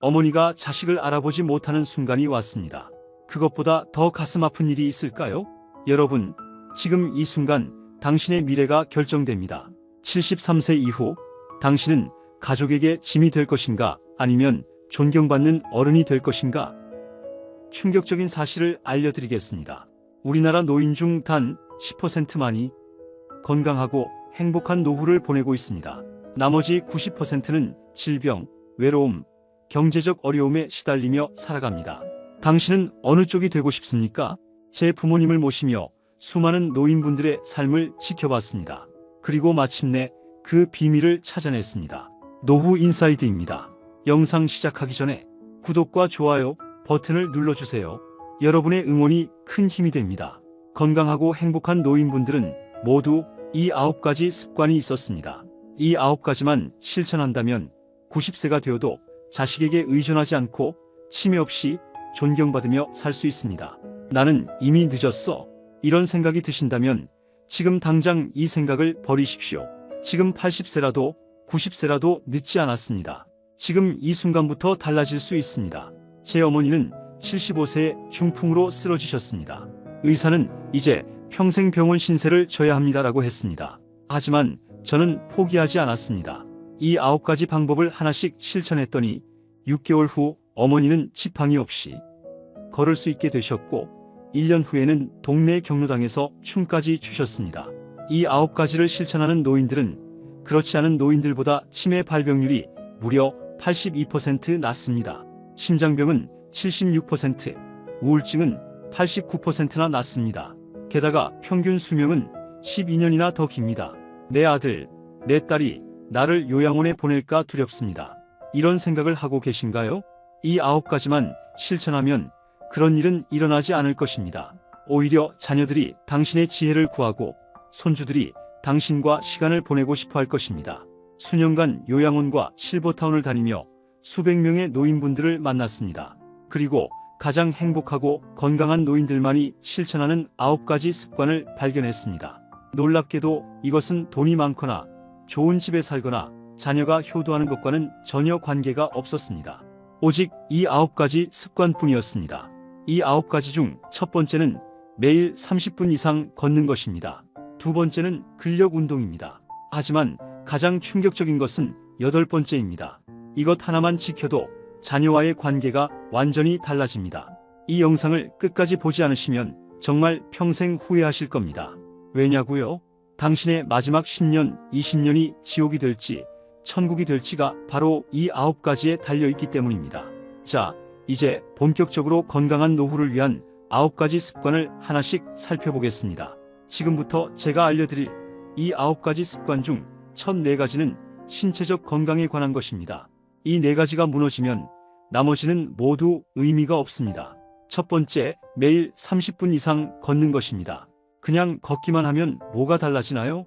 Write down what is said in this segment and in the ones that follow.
어머니가 자식을 알아보지 못하는 순간이 왔습니다. 그것보다 더 가슴 아픈 일이 있을까요? 여러분, 지금 이 순간 당신의 미래가 결정됩니다. 73세 이후 당신은 가족에게 짐이 될 것인가 아니면 존경받는 어른이 될 것인가? 충격적인 사실을 알려드리겠습니다. 우리나라 노인 중 단 10%만이 건강하고 행복한 노후를 보내고 있습니다. 나머지 90%는 질병, 외로움, 경제적 어려움에 시달리며 살아갑니다. 당신은 어느 쪽이 되고 싶습니까? 제 부모님을 모시며 수많은 노인분들의 삶을 지켜봤습니다. 그리고 마침내 그 비밀을 찾아냈습니다. 노후 인사이드입니다. 영상 시작하기 전에 구독과 좋아요 버튼을 눌러주세요. 여러분의 응원이 큰 힘이 됩니다. 건강하고 행복한 노인분들은 모두 이 아홉 가지 습관이 있었습니다. 이 아홉 가지만 실천한다면 90세가 되어도 자식에게 의존하지 않고 치매 없이 존경받으며 살 수 있습니다. 나는 이미 늦었어. 이런 생각이 드신다면 지금 당장 이 생각을 버리십시오. 지금 80세라도 90세라도 늦지 않았습니다. 지금 이 순간부터 달라질 수 있습니다. 제 어머니는 75세에 중풍으로 쓰러지셨습니다. 의사는 이제 평생 병원 신세를 져야 합니다라고 했습니다. 하지만 저는 포기하지 않았습니다. 이 아홉 가지 방법을 하나씩 실천했더니 6개월 후 어머니는 지팡이 없이 걸을 수 있게 되셨고 1년 후에는 동네 경로당에서 춤까지 추셨습니다. 이 아홉 가지를 실천하는 노인들은 그렇지 않은 노인들보다 치매 발병률이 무려 82% 낮습니다. 심장병은 76%, 우울증은 89%나 낮습니다. 게다가 평균 수명은 12년이나 더 깁니다. 내 아들, 내 딸이 나를 요양원에 보낼까 두렵습니다. 이런 생각을 하고 계신가요? 이 아홉 가지만 실천하면 그런 일은 일어나지 않을 것입니다. 오히려 자녀들이 당신의 지혜를 구하고 손주들이 당신과 시간을 보내고 싶어 할 것입니다. 수년간 요양원과 실버타운을 다니며 수백 명의 노인분들을 만났습니다. 그리고 가장 행복하고 건강한 노인들만이 실천하는 아홉 가지 습관을 발견했습니다. 놀랍게도 이것은 돈이 많거나 좋은 집에 살거나 자녀가 효도하는 것과는 전혀 관계가 없었습니다. 오직 이 아홉 가지 습관뿐이었습니다. 이 아홉 가지 중 첫 번째는 매일 30분 이상 걷는 것입니다. 두 번째는 근력 운동입니다. 하지만 가장 충격적인 것은 여덟 번째입니다. 이것 하나만 지켜도 자녀와의 관계가 완전히 달라집니다. 이 영상을 끝까지 보지 않으시면 정말 평생 후회하실 겁니다. 왜냐고요? 당신의 마지막 10년, 20년이 지옥이 될지 천국이 될지가 바로 이 아홉 가지에 달려있기 때문입니다. 자, 이제 본격적으로 건강한 노후를 위한 아홉 가지 습관을 하나씩 살펴보겠습니다. 지금부터 제가 알려드릴 이 아홉 가지 습관 중 첫 네 가지는 신체적 건강에 관한 것입니다. 이 네 가지가 무너지면 나머지는 모두 의미가 없습니다. 첫 번째, 매일 30분 이상 걷는 것입니다. 그냥 걷기만 하면 뭐가 달라지나요?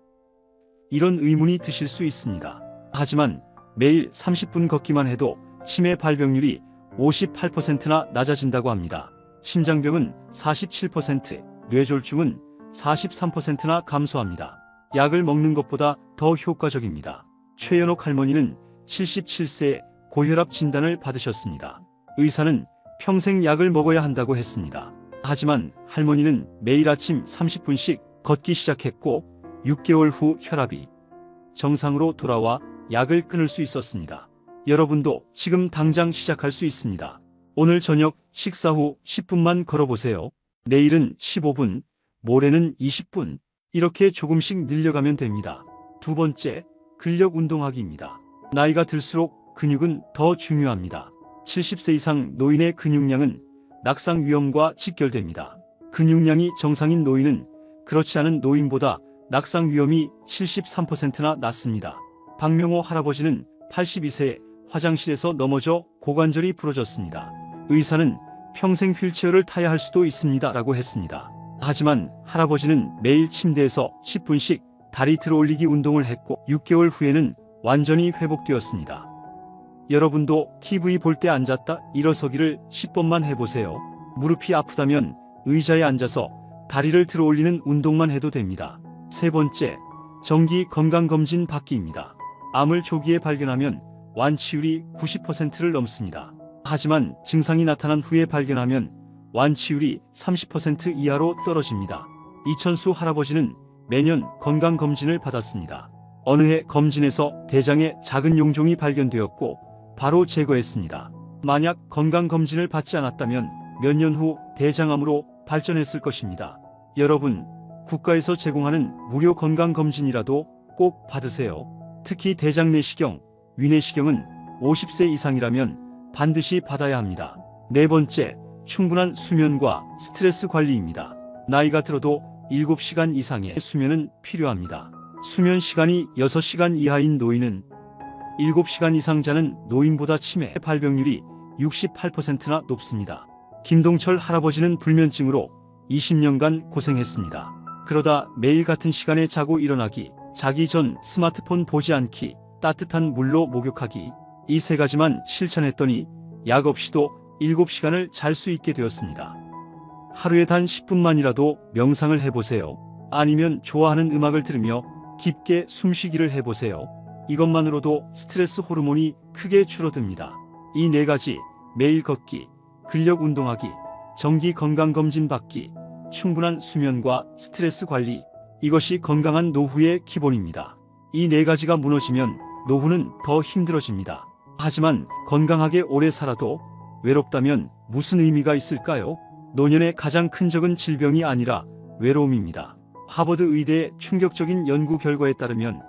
이런 의문이 드실 수 있습니다. 하지만 매일 30분 걷기만 해도 치매 발병률이 58%나 낮아진다고 합니다. 심장병은 47%, 뇌졸중은 43%나 감소합니다. 약을 먹는 것보다 더 효과적입니다. 최연옥 할머니는 77세에 고혈압 진단을 받으셨습니다. 의사는 평생 약을 먹어야 한다고 했습니다. 하지만 할머니는 매일 아침 30분씩 걷기 시작했고 6개월 후 혈압이 정상으로 돌아와 약을 끊을 수 있었습니다. 여러분도 지금 당장 시작할 수 있습니다. 오늘 저녁 식사 후 10분만 걸어보세요. 내일은 15분, 모레는 20분. 이렇게 조금씩 늘려가면 됩니다. 두 번째, 근력 운동하기입니다. 나이가 들수록 근육은 더 중요합니다. 70세 이상 노인의 근육량은 낙상 위험과 직결됩니다. 근육량이 정상인 노인은 그렇지 않은 노인보다 낙상 위험이 73%나 낮습니다. 박명호 할아버지는 82세에 화장실에서 넘어져 고관절이 부러졌습니다. 의사는 평생 휠체어를 타야 할 수도 있습니다. 라고 했습니다. 하지만 할아버지는 매일 침대에서 10분씩 다리 들어 올리기 운동을 했고 6개월 후에는 완전히 회복되었습니다. 여러분도 TV 볼 때 앉았다 일어서기를 10번만 해보세요. 무릎이 아프다면 의자에 앉아서 다리를 들어 올리는 운동만 해도 됩니다. 세 번째, 정기 건강검진 받기입니다. 암을 조기에 발견하면 완치율이 90%를 넘습니다. 하지만 증상이 나타난 후에 발견하면 완치율이 30% 이하로 떨어집니다. 이천수 할아버지는 매년 건강검진을 받았습니다. 어느 해 검진에서 대장에 작은 용종이 발견되었고 바로 제거했습니다. 만약 건강검진을 받지 않았다면 몇 년 후 대장암으로 발전했을 것입니다. 여러분, 국가에서 제공하는 무료 건강검진이라도 꼭 받으세요. 특히 대장 내시경, 위내시경은 50세 이상이라면 반드시 받아야 합니다. 네 번째, 충분한 수면과 스트레스 관리입니다. 나이가 들어도 7시간 이상의 수면은 필요합니다. 수면 시간이 6시간 이하인 노인은 7시간 이상 자는 노인보다 치매 발병률이 68%나 높습니다. 김동철 할아버지는 불면증으로 20년간 고생했습니다. 그러다 매일 같은 시간에 자고 일어나기, 자기 전 스마트폰 보지 않기, 따뜻한 물로 목욕하기, 이 세 가지만 실천했더니 약 없이도 7시간을 잘 수 있게 되었습니다. 하루에 단 10분만이라도 명상을 해보세요. 아니면 좋아하는 음악을 들으며 깊게 숨쉬기를 해보세요. 이것만으로도 스트레스 호르몬이 크게 줄어듭니다. 이 네 가지 매일 걷기, 근력 운동하기, 정기 건강검진 받기, 충분한 수면과 스트레스 관리, 이것이 건강한 노후의 기본입니다. 이 네 가지가 무너지면 노후는 더 힘들어집니다. 하지만 건강하게 오래 살아도 외롭다면 무슨 의미가 있을까요? 노년의 가장 큰 적은 질병이 아니라 외로움입니다. 하버드 의대의 충격적인 연구 결과에 따르면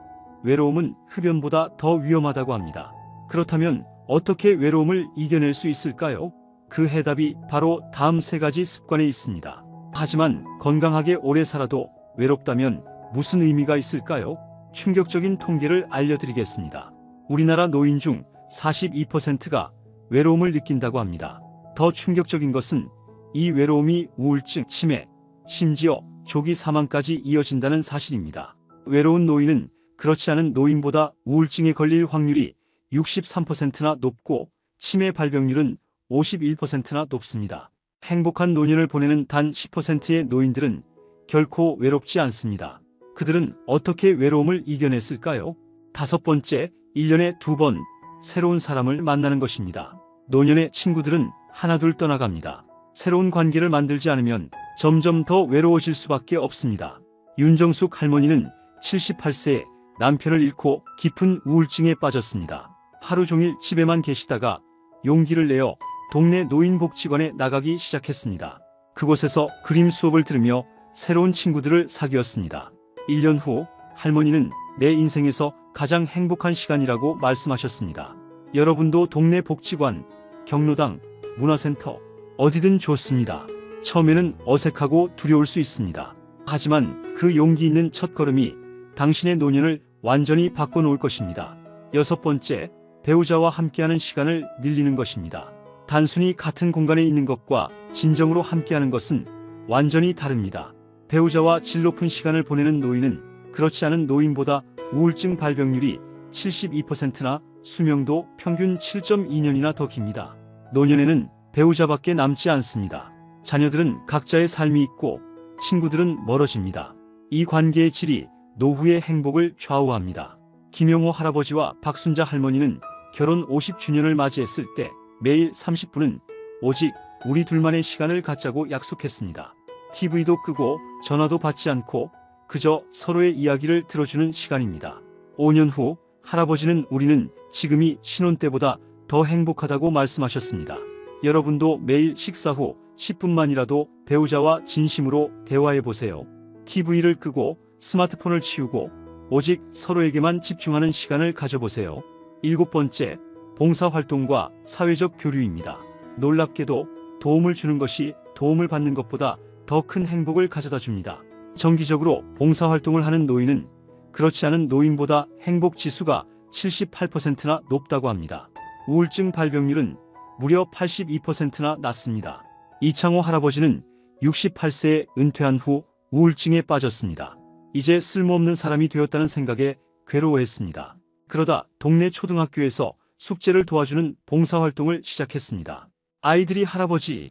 외로움은 흡연보다 더 위험하다고 합니다. 그렇다면 어떻게 외로움을 이겨낼 수 있을까요? 그 해답이 바로 다음 세 가지 습관에 있습니다. 하지만 건강하게 오래 살아도 외롭다면 무슨 의미가 있을까요? 충격적인 통계를 알려드리겠습니다. 우리나라 노인 중 42%가 외로움을 느낀다고 합니다. 더 충격적인 것은 이 외로움이 우울증, 치매, 심지어 조기 사망까지 이어진다는 사실입니다. 외로운 노인은 그렇지 않은 노인보다 우울증에 걸릴 확률이 63%나 높고 치매 발병률은 51%나 높습니다. 행복한 노년을 보내는 단 10%의 노인들은 결코 외롭지 않습니다. 그들은 어떻게 외로움을 이겨냈을까요? 다섯 번째, 1년에 두 번 새로운 사람을 만나는 것입니다. 노년의 친구들은 하나둘 떠나갑니다. 새로운 관계를 만들지 않으면 점점 더 외로워질 수밖에 없습니다. 윤정숙 할머니는 78세에 남편을 잃고 깊은 우울증에 빠졌습니다. 하루 종일 집에만 계시다가 용기를 내어 동네 노인복지관에 나가기 시작했습니다. 그곳에서 그림 수업을 들으며 새로운 친구들을 사귀었습니다. 1년 후 할머니는 내 인생에서 가장 행복한 시간이라고 말씀하셨습니다. 여러분도 동네 복지관, 경로당, 문화센터, 어디든 좋습니다. 처음에는 어색하고 두려울 수 있습니다. 하지만 그 용기 있는 첫 걸음이 당신의 노년을 완전히 바꿔놓을 것입니다. 여섯 번째, 배우자와 함께하는 시간을 늘리는 것입니다. 단순히 같은 공간에 있는 것과 진정으로 함께하는 것은 완전히 다릅니다. 배우자와 질 높은 시간을 보내는 노인은 그렇지 않은 노인보다 우울증 발병률이 72%나 수명도 평균 7.2년이나 더 깁니다. 노년에는 배우자밖에 남지 않습니다. 자녀들은 각자의 삶이 있고 친구들은 멀어집니다. 이 관계의 질이 노후의 행복을 좌우합니다. 김영호 할아버지와 박순자 할머니는 결혼 50주년을 맞이했을 때 매일 30분은 오직 우리 둘만의 시간을 갖자고 약속했습니다. TV도 끄고 전화도 받지 않고 그저 서로의 이야기를 들어주는 시간입니다. 5년 후 할아버지는 우리는 지금이 신혼 때보다 더 행복하다고 말씀하셨습니다. 여러분도 매일 식사 후 10분만이라도 배우자와 진심으로 대화해 보세요. TV를 끄고 스마트폰을 치우고 오직 서로에게만 집중하는 시간을 가져보세요. 일곱 번째, 봉사활동과 사회적 교류입니다. 놀랍게도 도움을 주는 것이 도움을 받는 것보다 더 큰 행복을 가져다 줍니다. 정기적으로 봉사활동을 하는 노인은 그렇지 않은 노인보다 행복 지수가 78%나 높다고 합니다. 우울증 발병률은 무려 82%나 낮습니다. 이창호 할아버지는 68세에 은퇴한 후 우울증에 빠졌습니다. 이제 쓸모없는 사람이 되었다는 생각에 괴로워했습니다. 그러다 동네 초등학교에서 숙제를 도와주는 봉사활동을 시작했습니다. 아이들이 할아버지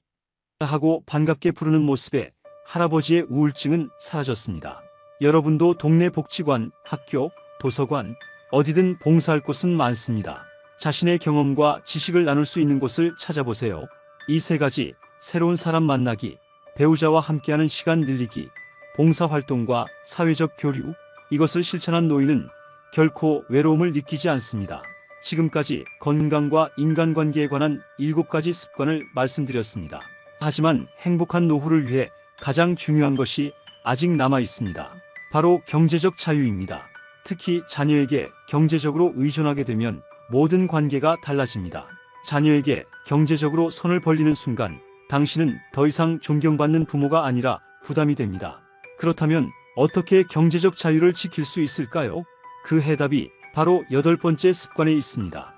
하고 반갑게 부르는 모습에 할아버지의 우울증은 사라졌습니다. 여러분도 동네 복지관, 학교, 도서관, 어디든 봉사할 곳은 많습니다. 자신의 경험과 지식을 나눌 수 있는 곳을 찾아보세요. 이 세 가지, 새로운 사람 만나기, 배우자와 함께하는 시간 늘리기, 봉사활동과 사회적 교류, 이것을 실천한 노인은 결코 외로움을 느끼지 않습니다. 지금까지 건강과 인간관계에 관한 7가지 습관을 말씀드렸습니다. 하지만 행복한 노후를 위해 가장 중요한 것이 아직 남아 있습니다. 바로 경제적 자유입니다. 특히 자녀에게 경제적으로 의존하게 되면 모든 관계가 달라집니다. 자녀에게 경제적으로 손을 벌리는 순간 당신은 더 이상 존경받는 부모가 아니라 부담이 됩니다. 그렇다면 어떻게 경제적 자유를 지킬 수 있을까요? 그 해답이 바로 여덟 번째 습관에 있습니다.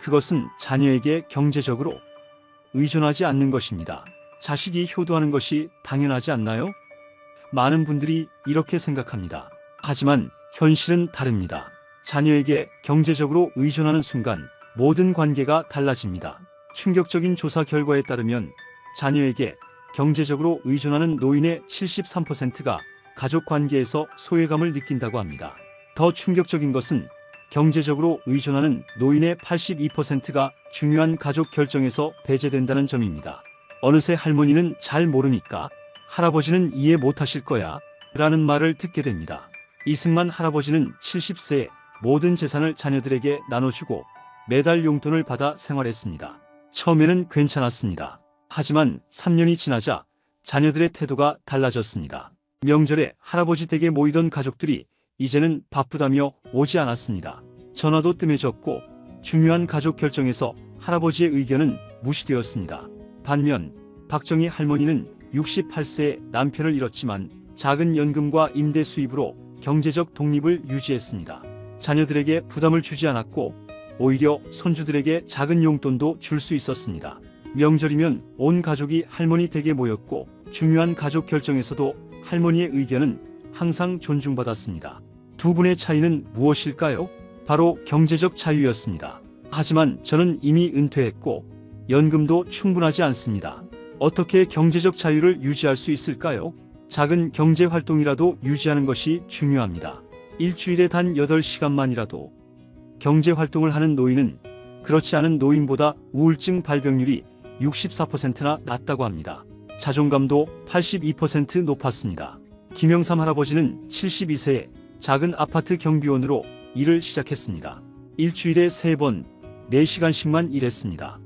그것은 자녀에게 경제적으로 의존하지 않는 것입니다. 자식이 효도하는 것이 당연하지 않나요? 많은 분들이 이렇게 생각합니다. 하지만 현실은 다릅니다. 자녀에게 경제적으로 의존하는 순간 모든 관계가 달라집니다. 충격적인 조사 결과에 따르면 자녀에게 경제적으로 의존하는 노인의 73%가 가족 관계에서 소외감을 느낀다고 합니다. 더 충격적인 것은 경제적으로 의존하는 노인의 82%가 중요한 가족 결정에서 배제된다는 점입니다. 어느새 할머니는 잘 모르니까 할아버지는 이해 못하실 거야 라는 말을 듣게 됩니다. 이승만 할아버지는 70세에 모든 재산을 자녀들에게 나눠주고 매달 용돈을 받아 생활했습니다. 처음에는 괜찮았습니다. 하지만 3년이 지나자 자녀들의 태도가 달라졌습니다. 명절에 할아버지 댁에 모이던 가족들이 이제는 바쁘다며 오지 않았습니다. 전화도 뜸해졌고 중요한 가족 결정에서 할아버지의 의견은 무시되었습니다. 반면 박정희 할머니는 68세에 남편을 잃었지만 작은 연금과 임대 수입으로 경제적 독립을 유지했습니다. 자녀들에게 부담을 주지 않았고 오히려 손주들에게 작은 용돈도 줄 수 있었습니다. 명절이면 온 가족이 할머니 댁에 모였고 중요한 가족 결정에서도 할머니의 의견은 항상 존중받았습니다. 두 분의 차이는 무엇일까요? 바로 경제적 자유였습니다. 하지만 저는 이미 은퇴했고 연금도 충분하지 않습니다. 어떻게 경제적 자유를 유지할 수 있을까요? 작은 경제 활동이라도 유지하는 것이 중요합니다. 일주일에 단 8시간만이라도 경제 활동을 하는 노인은 그렇지 않은 노인보다 우울증 발병률이 64%나 낮다고 합니다. 자존감도 82% 높았습니다. 김영삼 할아버지는 72세에 작은 아파트 경비원으로 일을 시작했습니다. 일주일에 3번 4시간씩만 일했습니다.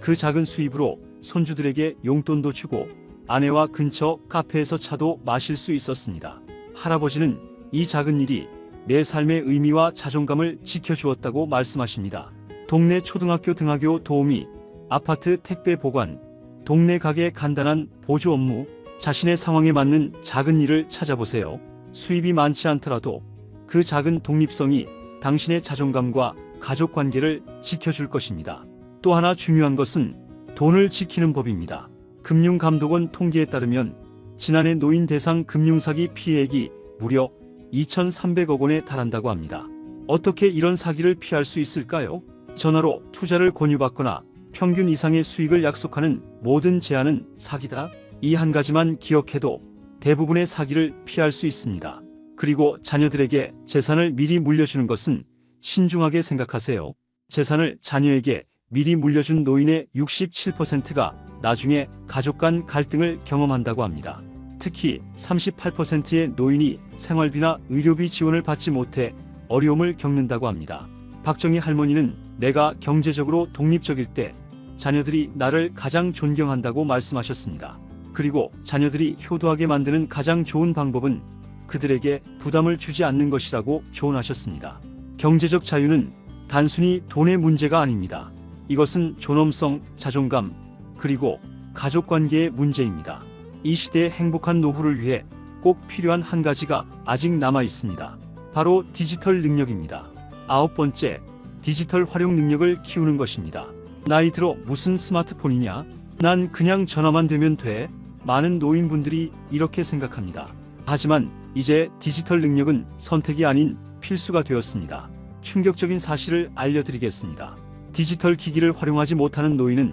그 작은 수입으로 손주들에게 용돈도 주고 아내와 근처 카페에서 차도 마실 수 있었습니다. 할아버지는 이 작은 일이 내 삶의 의미와 자존감을 지켜주었다고 말씀하십니다. 동네 초등학교 등하교 도우미, 아파트 택배 보관, 동네 가게 간단한 보조 업무, 자신의 상황에 맞는 작은 일을 찾아보세요. 수입이 많지 않더라도 그 작은 독립성이 당신의 자존감과 가족 관계를 지켜줄 것입니다. 또 하나 중요한 것은 돈을 지키는 법입니다. 금융감독원 통계에 따르면 지난해 노인 대상 금융사기 피해액이 무려 2,300억 원에 달한다고 합니다. 어떻게 이런 사기를 피할 수 있을까요? 전화로 투자를 권유받거나 평균 이상의 수익을 약속하는 모든 제안은 사기다. 이 한 가지만 기억해도 대부분의 사기를 피할 수 있습니다. 그리고 자녀들에게 재산을 미리 물려주는 것은 신중하게 생각하세요. 재산을 자녀에게 미리 물려준 노인의 67%가 나중에 가족 간 갈등을 경험한다고 합니다. 특히 38%의 노인이 생활비나 의료비 지원을 받지 못해 어려움을 겪는다고 합니다. 박정희 할머니는 내가 경제적으로 독립적일 때 자녀들이 나를 가장 존경한다고 말씀하셨습니다. 그리고 자녀들이 효도하게 만드는 가장 좋은 방법은 그들에게 부담을 주지 않는 것이라고 조언하셨습니다. 경제적 자유는 단순히 돈의 문제가 아닙니다. 이것은 존엄성, 자존감, 그리고 가족 관계의 문제입니다. 이 시대의 행복한 노후를 위해 꼭 필요한 한 가지가 아직 남아 있습니다. 바로 디지털 능력입니다. 아홉 번째, 디지털 활용 능력을 키우는 것입니다. 나이 들어 무슨 스마트폰이냐? 난 그냥 전화만 되면 돼. 많은 노인분들이 이렇게 생각합니다. 하지만 이제 디지털 능력은 선택이 아닌 필수가 되었습니다. 충격적인 사실을 알려드리겠습니다. 디지털 기기를 활용하지 못하는 노인은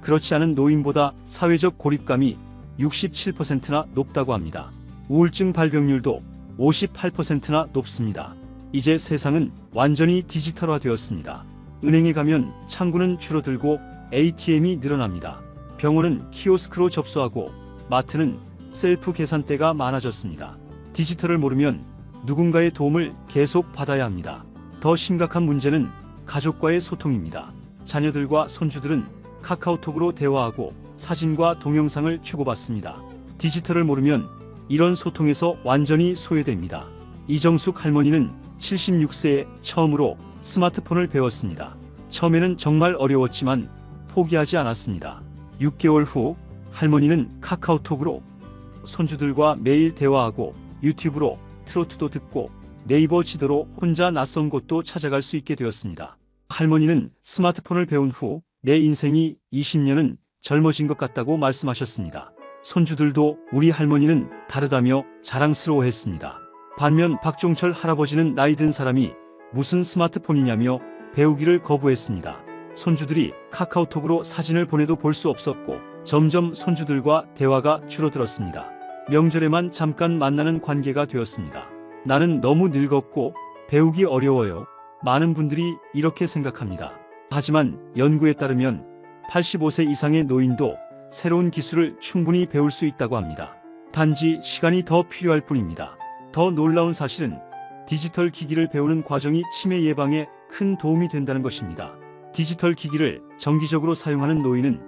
그렇지 않은 노인보다 사회적 고립감이 67%나 높다고 합니다. 우울증 발병률도 58%나 높습니다. 이제 세상은 완전히 디지털화 되었습니다. 은행에 가면 창구는 줄어들고 ATM이 늘어납니다. 병원은 키오스크로 접수하고 마트는 셀프 계산대가 많아졌습니다. 디지털을 모르면 누군가의 도움을 계속 받아야 합니다. 더 심각한 문제는 가족과의 소통입니다. 자녀들과 손주들은 카카오톡으로 대화하고 사진과 동영상을 주고받습니다. 디지털을 모르면 이런 소통에서 완전히 소외됩니다. 이정숙 할머니는 76세에 처음으로 스마트폰을 배웠습니다. 처음에는 정말 어려웠지만 포기하지 않았습니다. 6개월 후 할머니는 카카오톡으로 손주들과 매일 대화하고 유튜브로 트로트도 듣고 네이버 지도로 혼자 낯선 곳도 찾아갈 수 있게 되었습니다. 할머니는 스마트폰을 배운 후 내 인생이 20년은 젊어진 것 같다고 말씀하셨습니다. 손주들도 우리 할머니는 다르다며 자랑스러워했습니다. 반면 박종철 할아버지는 나이 든 사람이 무슨 스마트폰이냐며 배우기를 거부했습니다. 손주들이 카카오톡으로 사진을 보내도 볼 수 없었고 점점 손주들과 대화가 줄어들었습니다. 명절에만 잠깐 만나는 관계가 되었습니다. 나는 너무 늙었고 배우기 어려워요. 많은 분들이 이렇게 생각합니다. 하지만 연구에 따르면 85세 이상의 노인도 새로운 기술을 충분히 배울 수 있다고 합니다. 단지 시간이 더 필요할 뿐입니다. 더 놀라운 사실은 디지털 기기를 배우는 과정이 치매 예방에 큰 도움이 된다는 것입니다. 디지털 기기를 정기적으로 사용하는 노인은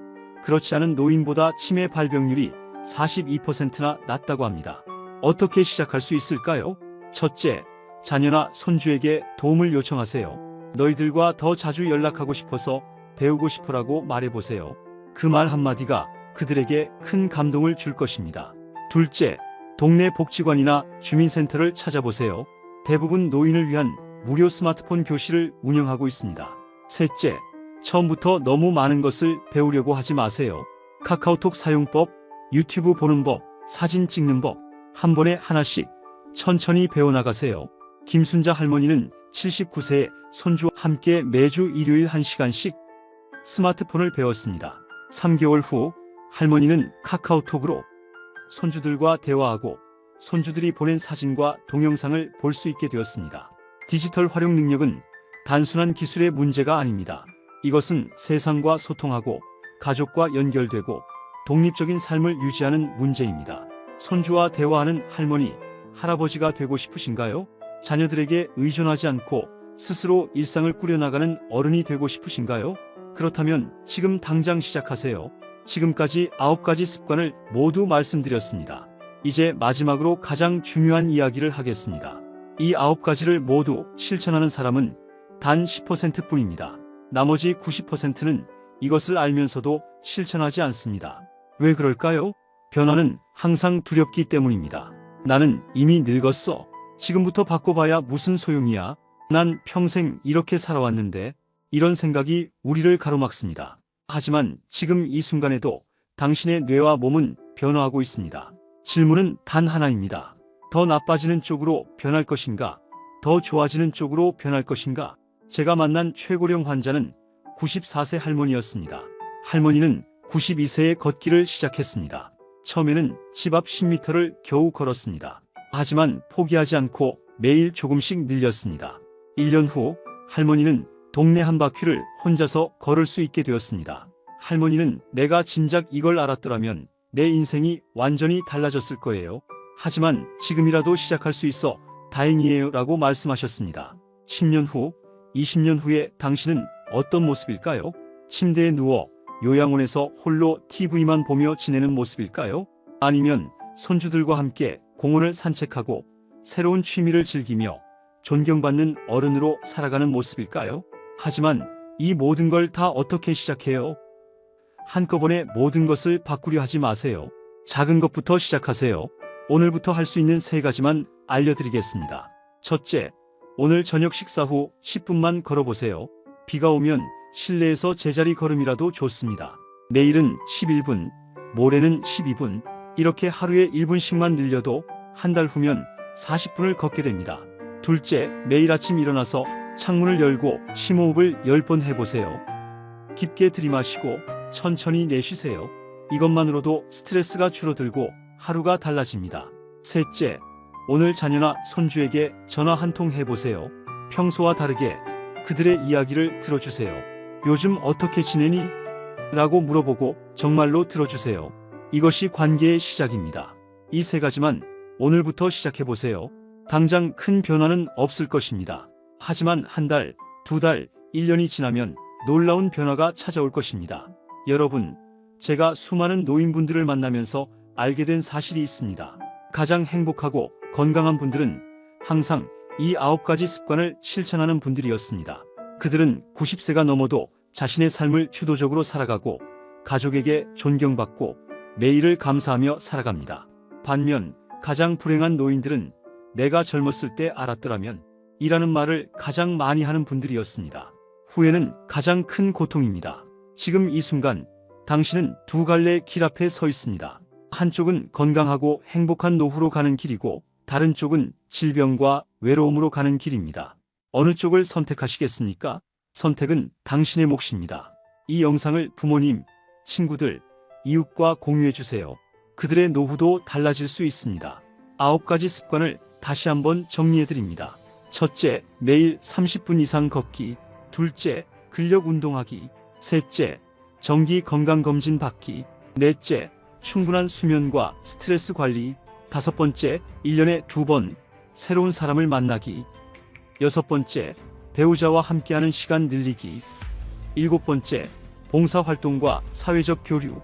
그렇지 않은 노인보다 치매 발병률이 42%나 낮다고 합니다. 어떻게 시작할 수 있을까요? 첫째, 자녀나 손주에게 도움을 요청하세요. 너희들과 더 자주 연락하고 싶어서 배우고 싶어라고 말해보세요. 그 말 한마디가 그들에게 큰 감동을 줄 것입니다. 둘째, 동네 복지관이나 주민센터를 찾아보세요. 대부분 노인을 위한 무료 스마트폰 교실을 운영하고 있습니다. 셋째, 처음부터 너무 많은 것을 배우려고 하지 마세요. 카카오톡 사용법, 유튜브 보는 법, 사진 찍는 법, 한 번에 하나씩 천천히 배워나가세요. 김순자 할머니는 79세에 손주와 함께 매주 일요일 1시간씩 스마트폰을 배웠습니다. 3개월 후 할머니는 카카오톡으로 손주들과 대화하고 손주들이 보낸 사진과 동영상을 볼 수 있게 되었습니다. 디지털 활용 능력은 단순한 기술의 문제가 아닙니다. 이것은 세상과 소통하고 가족과 연결되고 독립적인 삶을 유지하는 문제입니다. 손주와 대화하는 할머니, 할아버지가 되고 싶으신가요? 자녀들에게 의존하지 않고 스스로 일상을 꾸려나가는 어른이 되고 싶으신가요? 그렇다면 지금 당장 시작하세요. 지금까지 9가지 습관을 모두 말씀드렸습니다. 이제 마지막으로 가장 중요한 이야기를 하겠습니다. 이 9가지를 모두 실천하는 사람은 단 10% 뿐입니다. 나머지 90%는 이것을 알면서도 실천하지 않습니다. 왜 그럴까요? 변화는 항상 두렵기 때문입니다. 나는 이미 늙었어. 지금부터 바꿔봐야 무슨 소용이야? 난 평생 이렇게 살아왔는데 이런 생각이 우리를 가로막습니다. 하지만 지금 이 순간에도 당신의 뇌와 몸은 변화하고 있습니다. 질문은 단 하나입니다. 더 나빠지는 쪽으로 변할 것인가? 더 좋아지는 쪽으로 변할 것인가? 제가 만난 최고령 환자는 94세 할머니였습니다. 할머니는 92세에 걷기를 시작했습니다. 처음에는 집 앞 10m를 겨우 걸었습니다. 하지만 포기하지 않고 매일 조금씩 늘렸습니다. 1년 후 할머니는 동네 한 바퀴를 혼자서 걸을 수 있게 되었습니다. 할머니는 내가 진작 이걸 알았더라면 내 인생이 완전히 달라졌을 거예요. 하지만 지금이라도 시작할 수 있어 다행이에요 라고 말씀하셨습니다. 10년 후, 20년 후에 당신은 어떤 모습일까요? 침대에 누워 요양원에서 홀로 TV만 보며 지내는 모습일까요? 아니면 손주들과 함께 공원을 산책하고 새로운 취미를 즐기며 존경받는 어른으로 살아가는 모습일까요? 하지만 이 모든 걸 다 어떻게 시작해요? 한꺼번에 모든 것을 바꾸려 하지 마세요. 작은 것부터 시작하세요. 오늘부터 할 수 있는 세 가지만 알려드리겠습니다. 첫째, 오늘 저녁 식사 후 10분만 걸어보세요. 비가 오면 실내에서 제자리 걸음이라도 좋습니다. 내일은 11분, 모레는 12분, 이렇게 하루에 1분씩만 늘려도 한 달 후면 40분을 걷게 됩니다. 둘째, 매일 아침 일어나서 창문을 열고 심호흡을 10번 해보세요. 깊게 들이마시고 천천히 내쉬세요. 이것만으로도 스트레스가 줄어들고 하루가 달라집니다. 셋째, 오늘 자녀나 손주에게 전화 한 통 해보세요. 평소와 다르게 그들의 이야기를 들어주세요. 요즘 어떻게 지내니? 라고 물어보고 정말로 들어주세요. 이것이 관계의 시작입니다. 이 세 가지만 오늘부터 시작해보세요. 당장 큰 변화는 없을 것입니다. 하지만 한 달, 두 달, 1년이 지나면 놀라운 변화가 찾아올 것입니다. 여러분, 제가 수많은 노인분들을 만나면서 알게 된 사실이 있습니다. 가장 행복하고 건강한 분들은 항상 이 아홉 가지 습관을 실천하는 분들이었습니다. 그들은 90세가 넘어도 자신의 삶을 주도적으로 살아가고 가족에게 존경받고 매일을 감사하며 살아갑니다. 반면 가장 불행한 노인들은 내가 젊었을 때 알았더라면 이라는 말을 가장 많이 하는 분들이었습니다. 후회는 가장 큰 고통입니다. 지금 이 순간 당신은 두 갈래의 길 앞에 서 있습니다. 한쪽은 건강하고 행복한 노후로 가는 길이고 다른 쪽은 질병과 외로움으로 가는 길입니다. 어느 쪽을 선택하시겠습니까? 선택은 당신의 몫입니다. 이 영상을 부모님, 친구들, 이웃과 공유해 주세요. 그들의 노후도 달라질 수 있습니다. 아홉 가지 습관을 다시 한번 정리해 드립니다. 첫째, 매일 30분 이상 걷기. 둘째, 근력 운동하기. 셋째, 정기 건강검진 받기. 넷째, 충분한 수면과 스트레스 관리. 다섯 번째, 1년에 두 번 새로운 사람을 만나기. 여섯 번째, 배우자와 함께하는 시간 늘리기. 일곱 번째, 봉사활동과 사회적 교류.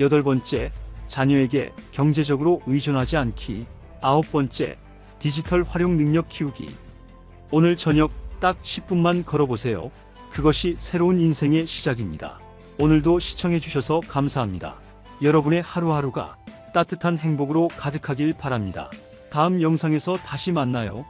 여덟 번째, 자녀에게 경제적으로 의존하지 않기. 아홉 번째, 디지털 활용 능력 키우기. 오늘 저녁 딱 10분만 걸어보세요. 그것이 새로운 인생의 시작입니다. 오늘도 시청해주셔서 감사합니다. 여러분의 하루하루가 따뜻한 행복으로 가득하길 바랍니다. 다음 영상에서 다시 만나요.